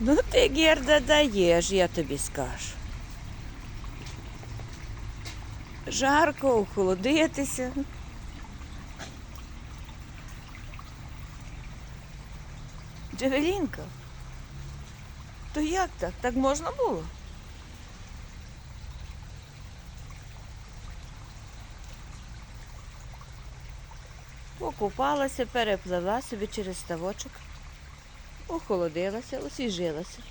Ну ти, Герда, даєш, я тобі скажу. Жарко, охолодитися. Джевелінка, то як так? Так можна було? Покупалася, переплила собі через ставочок, охолодилася, освіжилася.